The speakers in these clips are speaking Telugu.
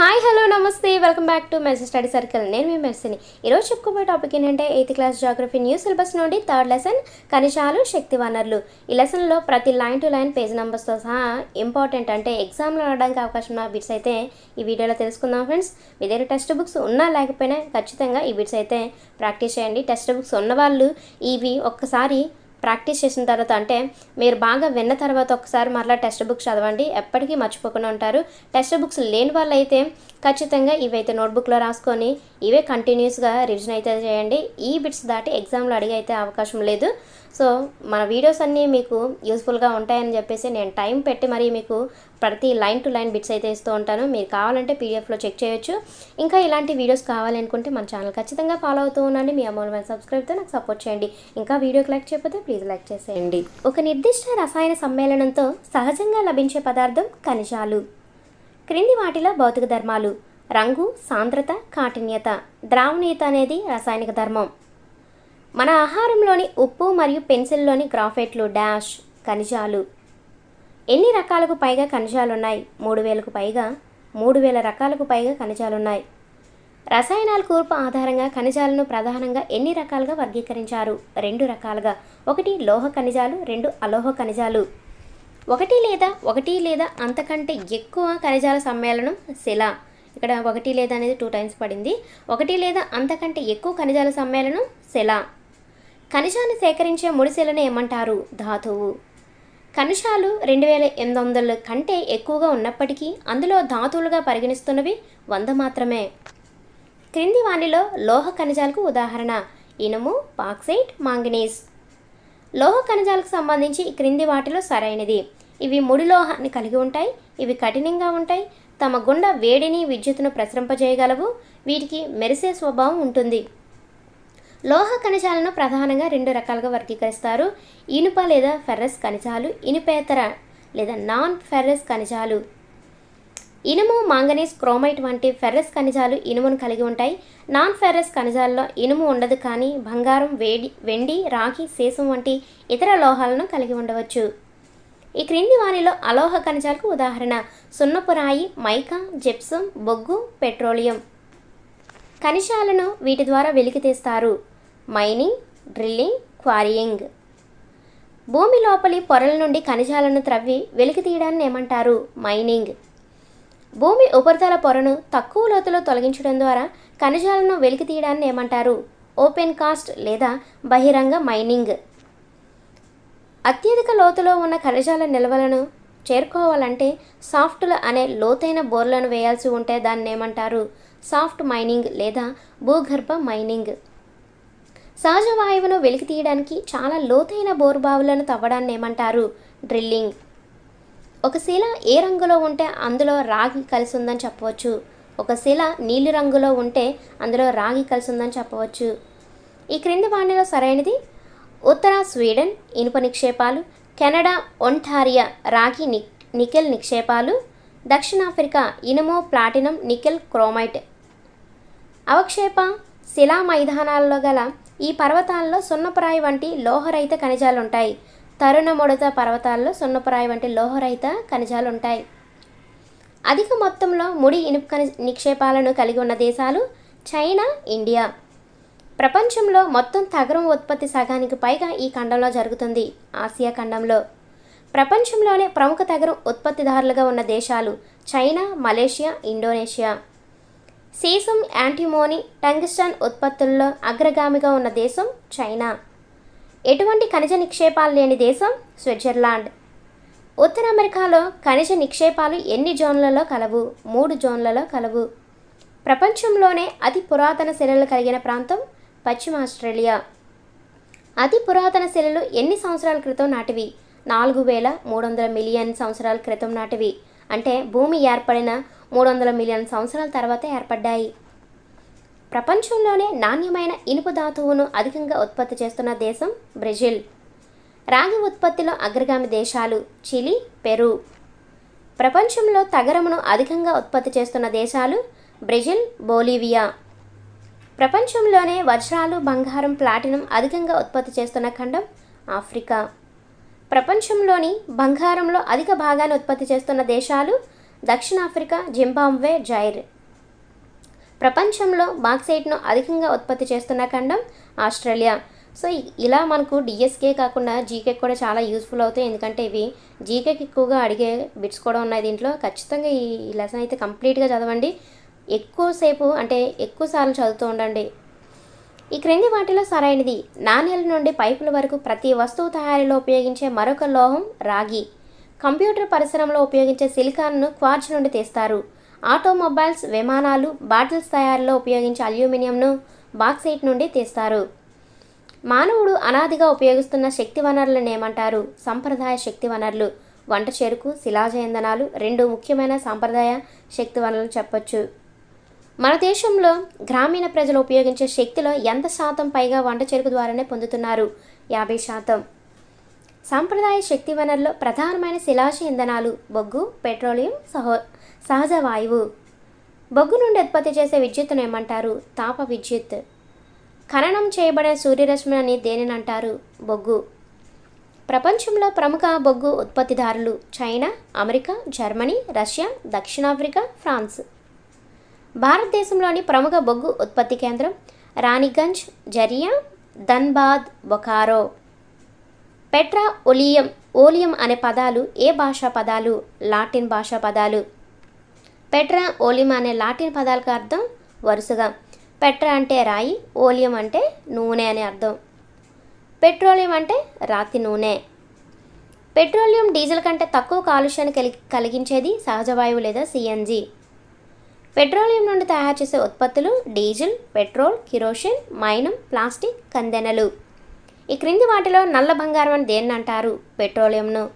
హాయ్ హలో నమస్తే. Welcome back to message study circle నేను మీ మెస్సిని ఈరోజు చెప్పుకోబోయే టాపిక్ ఏంటంటే eighth class geography new syllabus నుండి థర్డ్ లెసన్ ఖనిజాలు శక్తి వనరులు ఈ లెసన్లో ప్రతి లైన్ టు లైన్ పేజ్ నెంబర్స్తో సహా ఇంపార్టెంట్ అంటే ఎగ్జామ్లో రావడానికి అవకాశం ఉన్న బిట్స్ అయితే ఈ వీడియోలో తెలుసుకుందాం ఫ్రెండ్స్ మీ దగ్గర టెక్స్ట్ బుక్స్ ఉన్నా లేకపోయినా ఖచ్చితంగా ఈ బిట్స్ అయితే ప్రాక్టీస్ చేయండి. టెక్స్ట్ బుక్స్ ఉన్నవాళ్ళు ఇవి ఒక్కసారి ప్రాక్టీస్ చేసిన తర్వాత అంటే మీరు బాగా విన్న తర్వాత ఒకసారి మరలా టెక్స్ట్ బుక్స్ చదవండి. ఎప్పటికీ మర్చిపోకుండా ఉంటారు. టెక్స్ట్ బుక్స్ లేని వాళ్ళు అయితే ఖచ్చితంగా ఇవైతే నోట్బుక్లో రాసుకొని ఇవే కంటిన్యూస్గా రివిజన్ అయితే చేయండి. ఈ బిట్స్ దాటి ఎగ్జామ్లో అడిగి అయితే అవకాశం లేదు. సో మన వీడియోస్ అన్నీ మీకు యూస్ఫుల్గా ఉంటాయని చెప్పేసి నేను టైం పెట్టి మరీ మీకు ప్రతి లైన్ టు లైన్ బిట్స్ అయితే ఇస్తూ ఉంటాను. మీరు కావాలంటే పీడిఎఫ్లో చెక్ చేయొచ్చు. ఇంకా ఇలాంటి వీడియోస్ కావాలనుకుంటే మన ఛానల్ ఖచ్చితంగా ఫాలో అవుతూ ఉండండి. మీ అమౌంట్ సబ్స్క్రైబ్తో నాకు సపోర్ట్ చేయండి. ఇంకా వీడియోకి లైక్ చేయకపోతే ప్లీజ్ లైక్ చేసేయండి. ఒక నిర్దిష్ట రసాయన సమ్మేళనంతో సహజంగా లభించే పదార్థం ఖనిజాలు. క్రింది వాటిలో భౌతిక ధర్మాలు. రంగు సాంద్రత కాఠిన్యత. ద్రావణీయత అనేది రసాయనిక ధర్మం. మన ఆహారంలోని ఉప్పు మరియు పెన్సిల్లోని గ్రాఫైట్లు డాష్ ఖనిజాలు. ఎన్ని రకాలకు పైగా ఖనిజాలు ఉన్నాయి మూడు వేలకు పైగా మూడు వేల రకాలకు పైగా ఖనిజాలు ఉన్నాయి రసాయనాల కూర్పు ఆధారంగా ఖనిజాలను ప్రధానంగా ఎన్ని రకాలుగా వర్గీకరించారు? రెండు రకాలుగా. ఒకటి లోహ ఖనిజాలు రెండు అలోహ ఖనిజాలు. ఒకటి లేదా ఒకటి లేదా అంతకంటే ఎక్కువ ఖనిజాల సమ్మేళనం శిల. ఇక్కడ ఒకటి లేదా అనేది టూ టైమ్స్ పడింది. ఒకటి లేదా అంతకంటే ఎక్కువ ఖనిజాల సమ్మేళనం శిల. ఖనిజాన్ని సేకరించే ముడిశిలను ఏమంటారు? ధాతువు. ఖనిజాలు రెండు వేల ఎనిమిది వందల కంటే ఎక్కువగా ఉన్నప్పటికీ అందులో ధాతువులుగా పరిగణిస్తున్నవి వంద మాత్రమే. క్రింది వాణిలో లోహ ఖనిజాలకు ఉదాహరణ. ఇనుము బాక్సైట్ మాంగనీస్. లోహ ఖనిజాలకు సంబంధించి క్రింది వాటిలో సరైనది. ఇవి ముడి లోహాన్ని కలిగి ఉంటాయి ఇవి కఠినంగా ఉంటాయి తమ గుండా వేడిని విద్యుత్తును ప్రసరింపజేయగలవు వీటికి మెరిసే స్వభావం ఉంటుంది. లోహ ఖనిజాలను ప్రధానంగా రెండు రకాలుగా వర్గీకరిస్తారు. ఇనుప లేదా ఫెర్రస్ ఖనిజాలు ఇనుపేతర లేదా నాన్ ఫెర్రస్ ఖనిజాలు ఇనుము మాంగనీస్ క్రోమైట్ వంటి ఫెర్రస్ ఖనిజాలు ఇనుమును కలిగి ఉంటాయి. నాన్ ఫెర్రస్ ఖనిజాల్లో ఇనుము ఉండదు కానీ బంగారం వేడి వెండి రాగి సీసం వంటి ఇతర లోహాలను కలిగి ఉండవచ్చు. ఈ క్రింది వానిలో అలోహ ఖనిజాలకు ఉదాహరణ. సున్నపు రాయి మైకా జిప్సం బొగ్గు పెట్రోలియం. ఖనిజాలను వీటి ద్వారా వెలికితీస్తారు. Mining drilling క్వారియింగ్. భూమి లోపలి పొరల నుండి ఖనిజాలను త్రవ్వి వెలికి తీయడాన్ని ఏమంటారు? మైనింగ్. భూమి ఉపరితల పొరను తక్కువ లోతులో తొలగించడం ద్వారా ఖనిజాలను వెలికి తీయడాన్ని ఏమంటారు? ఓపెన్ కాస్ట్ లేదా బహిరంగ మైనింగ్. అత్యధిక లోతులో ఉన్న ఖనిజాల నిల్వలను చేరుకోవాలంటే సాఫ్ట్లు అనే లోతైన బోర్లను వేయాల్సి ఉంటే దాన్ని ఏమంటారు? సాఫ్ట్ మైనింగ్ లేదా భూగర్భ మైనింగ్. సహజ వాయువును వెలికి తీయడానికి చాలా లోతైన బోరుబావులను తవ్వడాన్ని ఏమంటారు? డ్రిల్లింగ్. ఒక శిల ఏ రంగులో ఉంటే అందులో రాగి కలిసి ఉందని చెప్పవచ్చు. ఒక శిల నీలి రంగులో ఉంటే అందులో రాగి కలిసి ఉందని చెప్పవచ్చు. ఈ క్రింది వాణిలో సరైనది? ఉత్తర స్వీడన్ ఇనుప నిక్షేపాలు కెనడా ఒంటారియా రాగి ని నికెల్ నిక్షేపాలు దక్షిణాఫ్రికా ఇనుము ప్లాటినం నికెల్ క్రోమైట్. అవక్షేప శిలా మైదానాల్లో గల ఈ పర్వతాల్లో సున్నపురాయి వంటి లోహరహిత ఖనిజాలు ఉంటాయి తరుణ ముడత పర్వతాల్లో సున్నపురాయి వంటి లోహరహిత ఖనిజాలు ఉంటాయి అధిక మొత్తంలో ముడి ఇనుప నిక్షేపాలను కలిగి ఉన్న దేశాలు చైనా ఇండియా. ప్రపంచంలో మొత్తం తగరం ఉత్పత్తి సగానికి పైగా ఈ ఖండంలో జరుగుతుంది ఆసియా ఖండంలో. ప్రపంచంలోనే ప్రముఖ తగరం ఉత్పత్తిదారులుగా ఉన్న దేశాలు చైనా మలేషియా ఇండోనేషియా. సీసం యాంటీమోని టంగిస్టాన్ ఉత్పత్తుల్లో అగ్రగామిగా ఉన్న దేశం చైనా. ఎటువంటి ఖనిజ నిక్షేపాలు లేని దేశం స్విట్జర్లాండ్. ఉత్తర అమెరికాలో ఖనిజ నిక్షేపాలు ఎన్ని జోన్లలో కలవు? మూడు జోన్లలో కలవు. ప్రపంచంలోనే అతి పురాతన శిలలు కలిగిన ప్రాంతం పశ్చిమ ఆస్ట్రేలియా. అతి పురాతన శిలలు ఎన్ని సంవత్సరాల క్రితం నాటివి? నాలుగు వేల మూడు వందల మిలియన్ సంవత్సరాల క్రితం నాటివి. అంటే భూమి ఏర్పడిన మూడు వందల మిలియన్ సంవత్సరాల తర్వాత ఏర్పడ్డాయి. ప్రపంచంలోనే నాణ్యమైన ఇనుపు ధాతువును అధికంగా ఉత్పత్తి చేస్తున్న దేశం బ్రెజిల్. రాగి ఉత్పత్తిలో అగ్రగామి దేశాలు చిలీ పెరు. ప్రపంచంలో తగరమును అధికంగా ఉత్పత్తి చేస్తున్న దేశాలు బ్రెజిల్ బోలీవియా. ప్రపంచంలోనే వజ్రాలు బంగారం ప్లాటినం అధికంగా ఉత్పత్తి చేస్తున్న ఖండం ఆఫ్రికా. ప్రపంచంలోని బంగారంలో అధిక భాగాన్ని ఉత్పత్తి చేస్తున్న దేశాలు దక్షిణాఫ్రికా జింబాబ్వే జైర్ ప్రపంచంలో బాక్సైట్ను అధికంగా ఉత్పత్తి చేస్తున్న ఖండం ఆస్ట్రేలియా. సో ఇలా మనకు డిఎస్కే కాకుండా జీకే కూడా చాలా యూస్ఫుల్ అవుతాయి. ఎందుకంటే ఇవి జీకేకి ఎక్కువగా అడిగే బిట్స్ కూడా ఉన్నాయి దీంట్లో. ఖచ్చితంగా ఈ లెసన్ అయితే కంప్లీట్గా చదవండి. ఎక్కువసేపు అంటే ఎక్కువ సార్లు చదువుతూ ఉండండి. ఈ క్రింది వాటిలో సరైనది. నాణేల నుండి పైపుల వరకు ప్రతి వస్తువు తయారీలో ఉపయోగించే మరొక లోహం రాగి. కంప్యూటర్ పరిశ్రమలో ఉపయోగించే సిలికాన్ను క్వార్జ్ నుండి తీస్తారు. ఆటోమొబైల్స్ విమానాలు బాటిల్స్ తయారీలో ఉపయోగించే అల్యూమినియంను బాక్సైట్ నుండి తీస్తారు. మానవుడు అనాదిగా ఉపయోగిస్తున్న శక్తి వనరులను ఏమంటారు? సంప్రదాయ శక్తి వనరులు. వంట చెరుకు శిలాజ ఇంధనాలు రెండు ముఖ్యమైన సాంప్రదాయ శక్తి వనరులు చెప్పొచ్చు. మన దేశంలో గ్రామీణ ప్రజలు ఉపయోగించే శక్తిలో ఎంత శాతం పైగా వంట చెరుకు ద్వారానే పొందుతున్నారు? యాభై శాతం. సాంప్రదాయ శక్తి వనరులో ప్రధానమైన శిలాజ ఇంధనాలు బొగ్గు పెట్రోలియం సహో సహజ వాయువు. బొగ్గు నుండి ఉత్పత్తి చేసే విద్యుత్తును ఏమంటారు? తాప విద్యుత్. ఖననం చేయబడే సూర్యరశ్మిని దేనిని అంటారు? బొగ్గు. ప్రపంచంలో ప్రముఖ బొగ్గు ఉత్పత్తిదారులు చైనా అమెరికా జర్మనీ రష్యా దక్షిణాఫ్రికా ఫ్రాన్స్. భారతదేశంలోని ప్రముఖ బొగ్గు ఉత్పత్తి కేంద్రం రాణిగంజ్ జరియా ధన్బాద్ బొకారో. పెట్రా ఒలియం ఓలియం అనే పదాలు ఏ భాషా పదాలు? లాటిన్ భాషా పదాలు. పెట్రా ఓలియం అనే లాటిన్ పదాలకు అర్థం వరుసగా. పెట్రా అంటే రాయి ఓలియం అంటే నూనె అనే అర్థం. పెట్రోలియం అంటే రాతి నూనె. పెట్రోలియం డీజిల్ కంటే తక్కువ కాలుష్యాన్ని కలిగి కలిగించేది సహజ వాయువు లేదా సిఎన్జి పెట్రోలియం నుండి తయారు చేసే ఉత్పత్తులు డీజిల్ పెట్రోల్ కిరోసిన్ మైనం ప్లాస్టిక్ కందెనలు. ఈ క్రింది వాటిలో నల్ల బంగారం అని దేన్ని అంటారు? పెట్రోలియంను.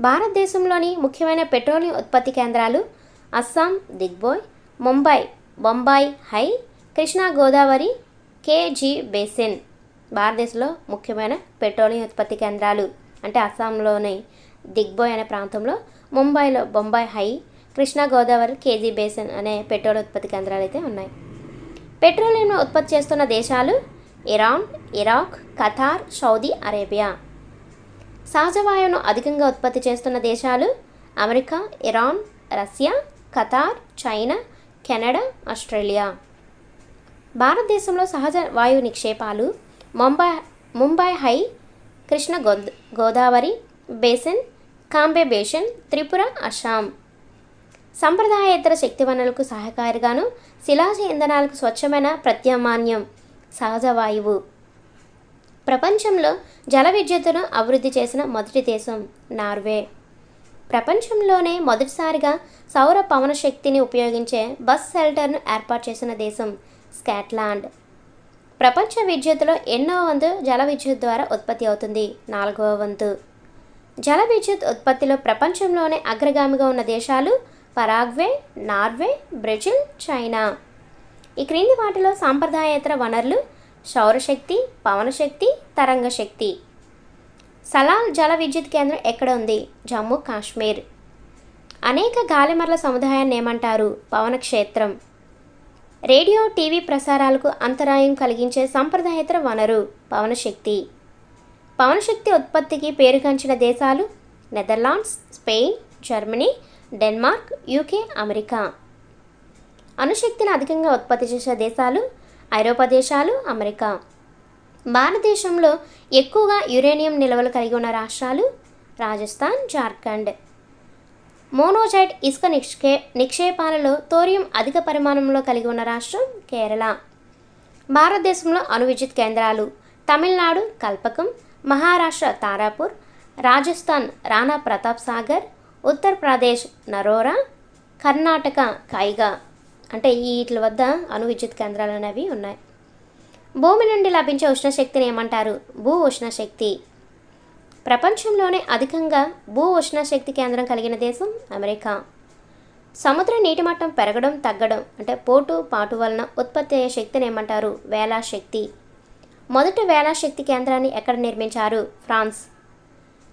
భారతదేశంలోని ముఖ్యమైన పెట్రోలియం ఉత్పత్తి కేంద్రాలు Assam Digboi Mumbai Bombay High Krishna Godavari KG basin. భారతదేశంలో ముఖ్యమైన పెట్రోలియం ఉత్పత్తి కేంద్రాలు అంటే అస్సాంలోని దిగ్బోయ్ అనే ప్రాంతంలో ముంబైలో Bombay High Krishna Godavari KG basin అనే పెట్రోల్ ఉత్పత్తి కేంద్రాలు అయితే ఉన్నాయి. పెట్రోలియం ఉత్పత్తి చేస్తున్న దేశాలు Iran Iraq Qatar Saudi Arabia. సహజ వాయువును అధికంగా ఉత్పత్తి చేస్తున్న దేశాలు America Iran Russia Qatar China Canada Australia. భారతదేశంలో సహజ వాయు నిక్షేపాలు ముంబై ముంబై హై కృష్ణ గోద్ గోదావరి బేసిన్ కాంబే బేసిన్ త్రిపుర అస్సాం. సంప్రదాయేతర శక్తి వనరులకు సహకారిగాను శిలాజ ఇంధనాలకు స్వచ్ఛమైన ప్రత్యామాన్యం సహజ వాయువు ప్రపంచంలో జల విద్యుత్తును అభివృద్ధి చేసిన మొదటి దేశం నార్వే. ప్రపంచంలోనే మొదటిసారిగా సౌర పవన శక్తిని ఉపయోగించే బస్ షెల్టర్ను ఏర్పాటు చేసిన దేశం స్కాట్లాండ్. ప్రపంచ విద్యుత్తులో ఎన్నో వంతు జల విద్యుత్ ద్వారా ఉత్పత్తి అవుతుంది. నాలుగవ వంతు. జల విద్యుత్ ఉత్పత్తిలో ప్రపంచంలోనే అగ్రగామిగా ఉన్న దేశాలు పరాగ్వే నార్వే బ్రెజిల్ చైనా. ఈ క్రింది వాటిలో సాంప్రదాయేతర వనరులు సౌరశక్తి పవనశక్తి తరంగశక్తి. సలాల్ జల విద్యుత్ కేంద్రం ఎక్కడ ఉంది? జమ్మూ కాశ్మీర్. అనేక గాలిమరల సముదాయాన్ని ఏమంటారు? పవన క్షేత్రం రేడియో టీవీ ప్రసారాలకు అంతరాయం కలిగించే సంప్రదాయేతర వనరు పవనశక్తి. పవనశక్తి ఉత్పత్తికి పేరుగాంచిన దేశాలు Netherlands Spain Germany Denmark UK America. అణుశక్తిని అధికంగా ఉత్పత్తి చేసే దేశాలు ఐరోపా దేశాలు అమెరికా. భారతదేశంలో ఎక్కువగా యురేనియం నిల్వలు కలిగి ఉన్న రాష్ట్రాలు రాజస్థాన్ జార్ఖండ్. మోనోజైట్ ఇసుక నిక్షే నిక్షేపాలలో తోరియం అధిక పరిమాణంలో కలిగి ఉన్న రాష్ట్రం కేరళ. భారతదేశంలో అణు విద్యుత్ కేంద్రాలు తమిళనాడు కల్పకం మహారాష్ట్ర తారాపూర్ రాజస్థాన్ రాణా ప్రతాప్ సాగర్ ఉత్తరప్రదేశ్ నరోరా కర్ణాటక కైగా అంటే ఈ వీటి వద్ద అణు విద్యుత్ కేంద్రాలు అనేవి ఉన్నాయి. భూమి నుండి లభించే ఉష్ణశక్తిని ఏమంటారు? భూ ఉష్ణశక్తి. ప్రపంచంలోనే అధికంగా భూ ఉష్ణశక్తి కేంద్రం కలిగిన దేశం అమెరికా. సముద్ర నీటి మట్టం పెరగడం తగ్గడం అంటే పోటు పాటు వలన ఉత్పత్తి అయ్యే శక్తిని ఏమంటారు? వేలా శక్తి మొదట వేలా శక్తి కేంద్రాన్ని ఎక్కడ నిర్మించారు? ఫ్రాన్స్.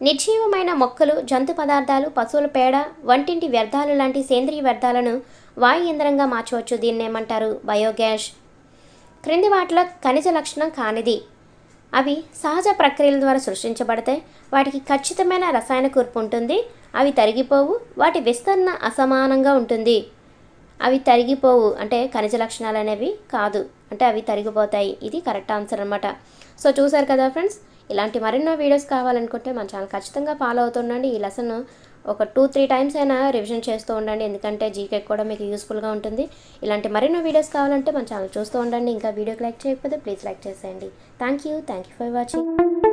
నిర్జీవమైన మొక్కలు జంతు పదార్థాలు పశువుల పేడ వంటింటి వ్యర్థాలు లాంటి సేంద్రియ వ్యర్థాలను వాయు ఇంధనంగా మార్చవచ్చు. దీన్ని ఏమంటారు? బయోగ్యాస్. క్రింది వాటిలో ఖనిజ లక్షణం కానిది. అవి సహజ ప్రక్రియల ద్వారా సృష్టించబడితే వాటికి ఖచ్చితమైన రసాయన కూర్పు ఉంటుంది. అవి తరిగిపోవు. వాటి విస్తరణ అసమానంగా ఉంటుంది. అవి తరిగిపోవు అంటే ఖనిజ లక్షణాలు అనేవి కాదు. అంటే అవి తరిగిపోతాయి. ఇది కరెక్ట్ ఆన్సర్ అనమాట సో చూసారు కదా ఫ్రెండ్స్? ఇలాంటి మరెన్నో వీడియోస్ కావాలనుకుంటే మన ఛానల్ ఖచ్చితంగా ఫాలో అవుతుండండి. ఈ లెసన్ ఒక టూ త్రీ టైమ్స్ అయినా రివిజన్ చేస్తూ ఉండండి. ఎందుకంటే జీకే కూడా మీకు యూస్ఫుల్గా ఉంటుంది. ఇలాంటి మరెన్నో వీడియోస్ కావాలంటే మన ఛానల్ చూస్తూ ఉండండి. ఇంకా వీడియోకి లైక్ చేయకపోతే ప్లీజ్ లైక్ చేసేయండి. Thank you. Thank you for watching.